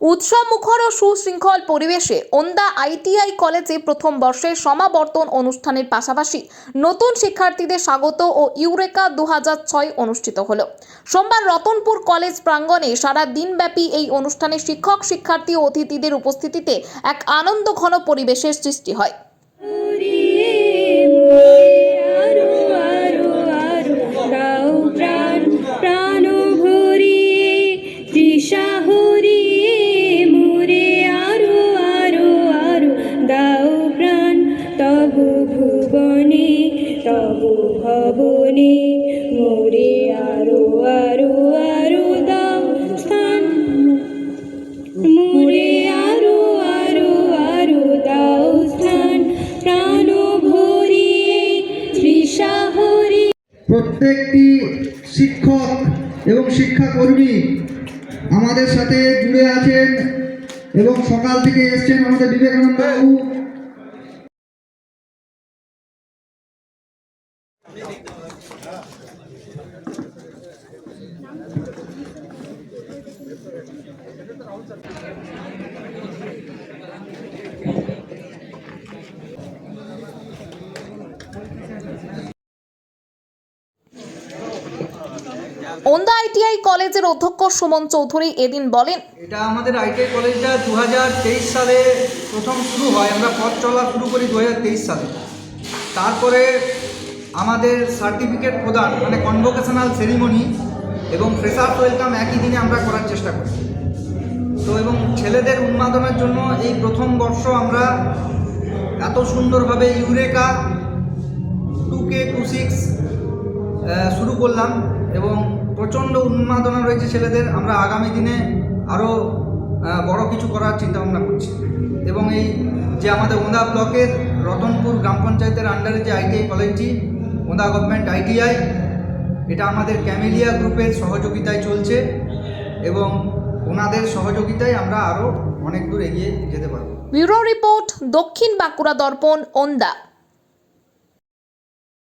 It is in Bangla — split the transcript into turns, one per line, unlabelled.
উৎসব মুখর ও সুশৃঙ্খল পরিবেশে ওন্দা আইটিআই কলেজে প্রথম বর্ষের সমাবর্তন অনুষ্ঠানের পাশাপাশি নতুন শিক্ষার্থীদের স্বাগত ও ইউরেকা দু অনুষ্ঠিত হল। সোমবার রতনপুর কলেজ প্রাঙ্গণে সারা দিনব্যাপী এই অনুষ্ঠানে শিক্ষক, শিক্ষার্থী ও অতিথিদের উপস্থিতিতে এক আনন্দ ঘন পরিবেশের সৃষ্টি হয়।
তবু ভুবনে, তবু ভবনে, মোরে আরও আরও আরও দাও স্থান। মোরে আরও আরও আরও দাও স্থান। প্রাণ ভরিয়ে তৃষা হরি।
প্রত্যেকটি শিক্ষক এবং শিক্ষাকর্মী আমাদের সাথে জুড়ে আছেন এবং সকাল থেকে এসছেন আমাদের বিবেকানন্দ বাবু।
ওন্দা আইটিআই কলেজের অধ্যক্ষ সুমন চৌধুরী এদিন বলেন,
এটা আমাদের আইটিআই কলেজটা দু হাজার তেইশ সালে প্রথম শুরু হয়। আমরা পথ চলা শুরু করি দু হাজার তেইশ সালে। তারপরে আমাদের সার্টিফিকেট প্রদান মানে কনভোকেশনাল সেরিমনি এবং ফ্রেশার্স ওয়েলকাম একই দিনে আমরা করার চেষ্টা করি। তো এবং ছেলেদের উন্মাদনের জন্য এই প্রথম বর্ষ আমরা এত সুন্দরভাবে Eureka two K two six শুরু করলাম এবং প্রচণ্ড উন্মাদনা রয়েছে ছেলেদের। আমরা আগামী দিনে আরও বড় কিছু করার চিন্তা ভাবনা করছি। এবং এই যে আমাদের ওঁদা ব্লকের রতনপুর গ্রাম পঞ্চায়েতের আন্ডারে যে আইটিআই কলেজটি ওঁদা গভর্নমেন্ট আইটিআই এটা আমাদের ক্যামেলিয়া গ্রুপের সহযোগিতায় চলছে এবং ওনাদের সহযোগিতায় আমরা আরও অনেক দূর এগিয়ে যেতে পারব।
ব্যুরো রিপোর্ট দক্ষিণ বাঁকুড়া দর্পণ, ওন্দা।